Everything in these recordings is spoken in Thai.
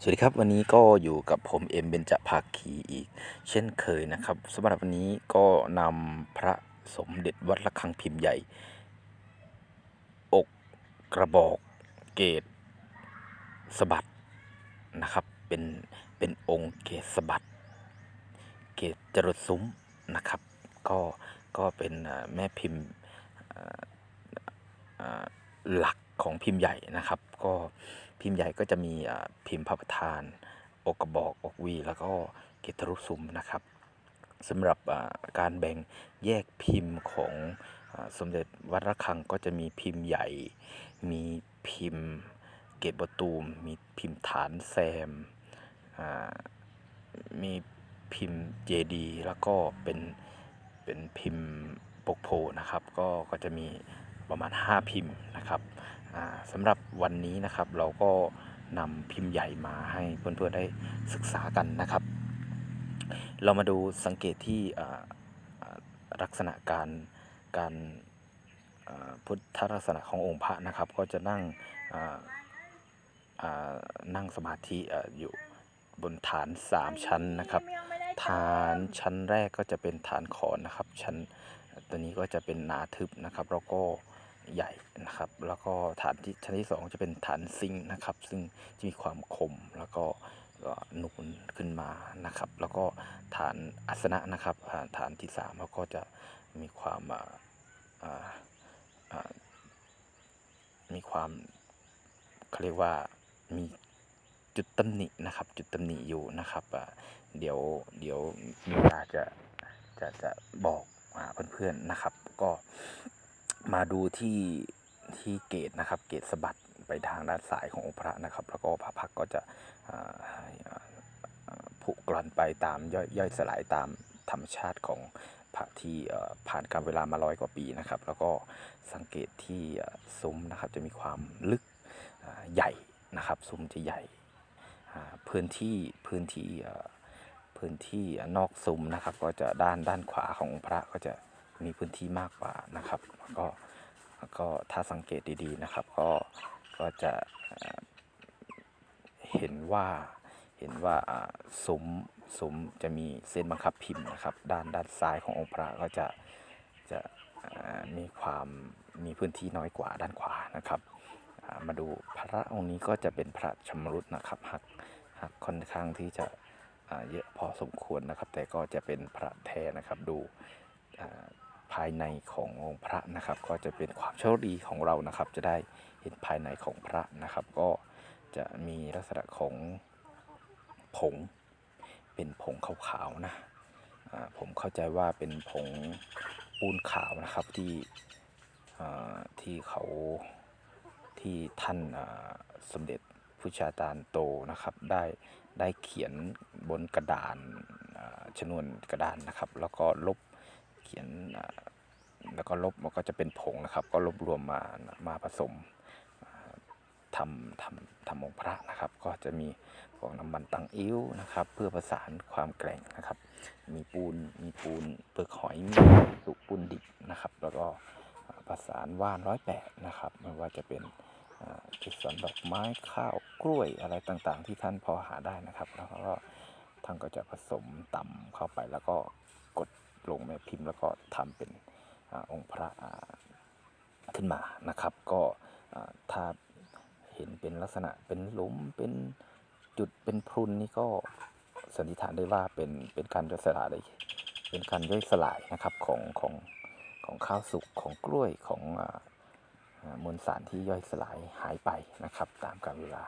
สวัสดีครับวันนี้ก็อยู่กับผมเอ็มเบญจภาคีอีก เช่นเคยนะครับสำหรับวันนี้ก็นำพระสมเด็จวัดระฆังพิมพ์ใหญ่ อกกระบอกเกตสบัดนะครับเป็นเป็นองค์เกตสบัดเกตจรดซุ้มนะครับก็ก็เป็นแม่พิมพ์หลักของพิมพ์ใหญ่นะครับ ก็พิมพ์ใหญ่ก็จะมีอ่าพิมพ์พระประธาน อกกระบอกอกวี แล้วก็เกตรุซุ้มนะครับสำหรับอ่าการแบ่งแยกพิมพ์ของอสมเด็จวัดระฆังก็จะมีพิมพ์ใหญ่ มีพิมพ์เกตประตูม มีพิมพ์ฐานแซมอ่ามีพิมพ์เจดีแล้วก็เป็นเป็นพิมพ์ปกโพนะครับ ก็ก็จะมีประมาณ 5 พิมพ์นะครับ สำหรับวันนี้นะครับ เราก็นำพิมพ์ใหญ่มาให้เพื่อนๆได้ศึกษากันนะครับ เรามาดูสังเกตที่ลักษณะการการพุทธลักษณะขององค์พระนะครับ ก็จะนั่งนั่งสมาธิอ่าอยู่บนฐาน 3 ชั้นนะครับ ฐานชั้นแรกก็จะเป็นฐานขอนนะครับ ชั้นตัวนี้ก็จะเป็นหนาทึบนะครับ แล้วก็ ใหญ่นะครับ แล้วก็ฐานที่ชั้นที่สองจะเป็นฐานซิงนะครับ ซึ่งจะมีความคมแล้วก็ก็นูนขึ้นมานะครับ แล้วก็ฐานอัสนะนะครับฐานที่สามแล้วก็จะมีความมีความเขาเรียกว่ามีจุดตำหนินะครับ จุดตำหนิอยู่นะครับเดี๋ยวเดี๋ยวมีเวลาจะจะจะบอกเพื่อนๆนะครับ ก็ มาดูที่ที่เกตนะครับเกตสะบัดไปทางด้านซ้ายขององค์พระนะครับ แล้วก็พระพักก็จะผุกร่อนไปตามย่อยย่อยสลายตามธรรมชาติของพระที่ผ่านการเวลามาร้อยกว่าปีนะครับ แล้วก็สังเกตที่ซุ้มนะครับจะมีความลึกใหญ่นะครับซุ้มจะใหญ่พื้นที่พื้นที่พื้นที่นอกซุ้มนะครับ ก็จะด้านด้านขวาของพระก็จะ มีพื้นที่มากกว่านะครับแล้วก็ก็ถ้าสังเกตดีๆนะครับ ก็ก็จะเห็นว่าเห็นว่าอ่าซุ้มซุ้มจะมีเส้นบังคับพิมพ์นะครับ ด้านด้านซ้ายขององค์พระก็จะจะมีความมีพื้นที่น้อยกว่าด้านขวานะครับมาดูพระองค์นี้ก็จะเป็นพระชำรุดนะครับหักหักค่อนข้างที่จะเยอะพอสมควรนะครับ แต่ก็จะเป็นพระแท้นะครับดู ภายในขององค์พระนะครับ ก็จะเป็นความโชคดีของเรานะครับ จะได้เห็นภายในของพระนะครับ ก็จะมีลักษณะของผงเป็นผงขาวๆนะผมเข้าใจว่าเป็นผงปูนขาวนะครับที่ที่เขาที่ท่านสมเด็จพุทธาจารย์โตนะครับ ได้ได้เขียนบนกระดานชนวนกระดานนะครับ แล้วก็ลบ เขียนแล้วก็ลบมันก็จะเป็นผงนะครับ ก็ลบรวมมามาผสมทำทำทำองค์พระนะครับ ก็จะมีพวกน้ำมันตังอิ้วนะครับ เพื่อประสานความแกร่งนะครับ มีปูนมีปูนเปลือกหอยมีสุปูนดิบนะครับ แล้วก็ประสานว่านร้อยแปดนะครับไม่ว่าจะเป็นอ่าเกสรดอกไม้ข้าวกล้วยอะไรต่างๆ ที่ท่านพอหาได้นะครับ แล้วก็ท่านก็จะผสมต่ำเข้าไปแล้วก็กด ลงแม่พิมพ์แล้วก็ทำเป็นอองค์พระขึ้นมานะครับ ก็ถ้าเห็นเป็นลักษณะเป็นหลุมเป็นจุดเป็นพรุนนี่ก็สันนิษฐานได้ว่าเป็นเป็นการย่อยสลายเป็นการย่อยสลายนะครับของของของข้าวสุกของกล้วยของอมวลสารที่ย่อยสลายหายไปนะครับ ตามกาลเวลา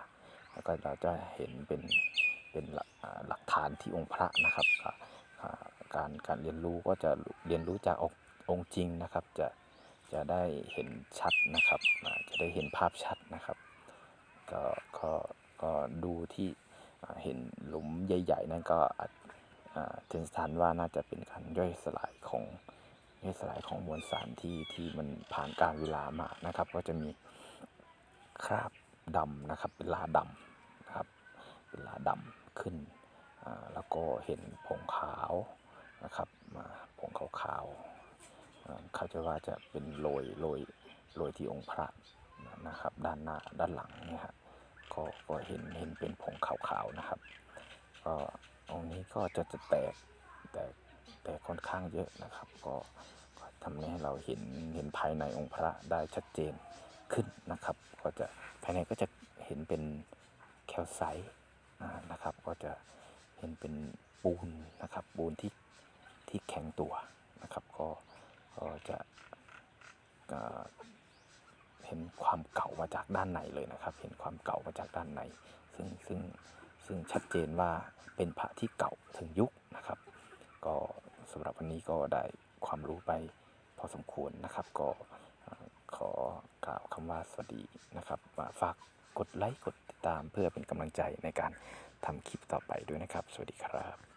แล้วก็เราจะเห็นเป็นเป็นหลักฐานที่องค์พระนะครับ การการเรียนรู้ก็จะเรียนรู้จากองค์องค์จริงนะครับ จะจะได้เห็นชัดนะครับจะได้เห็นภาพชัดนะครับ ก็ก็ก็ดูที่เห็นหลุมใหญ่ ๆ นั่นก็อาจอ่าเทนสถานว่าน่าจะเป็นการย่อยสลายของย่อยสลายของมวลสารที่ที่มันผ่านการเวลามานะครับ ก็จะมีคราบดำนะครับ เป็นลาดำนะครับเป็นลาดำขึ้น แล้วก็เห็นผงขาว นะครับมาผงขาวๆเขาจะว่าจะเป็นโรยโรยโรยที่องค์พระนะครับด้านหน้าด้านหลังเนี่ยฮะก็ก็เห็นเห็นเป็นผงขาวๆนะครับก็องค์นี้ก็จะจะแตกแตกแตกค่อนข้างเยอะนะครับ ก็ทำให้เราเห็นเห็นภายในองค์พระได้ชัดเจนขึ้นนะครับ ก็จะภายในก็จะเห็นเป็นแคลไซต์นะครับ ก็จะเห็นเป็นปูนนะครับปูนที่ ที่แข็งตัวนะครับก็จะเห็นความเก่ามาจากด้านในเลยนะครับ เห็นความเก่ามาจากด้านใน ซึ่งซึ่งซึ่งชัดเจนว่าเป็นพระที่เก่าถึงยุคนะครับ ก็สำหรับวันนี้ก็ได้ความรู้ไปพอสมควรนะครับ ก็ขอกล่าวคำว่าสวัสดีนะครับฝากกดไลค์กดติดตามเพื่อเป็นกำลังใจในการทำคลิปต่อไปด้วยนะครับ สวัสดีครับ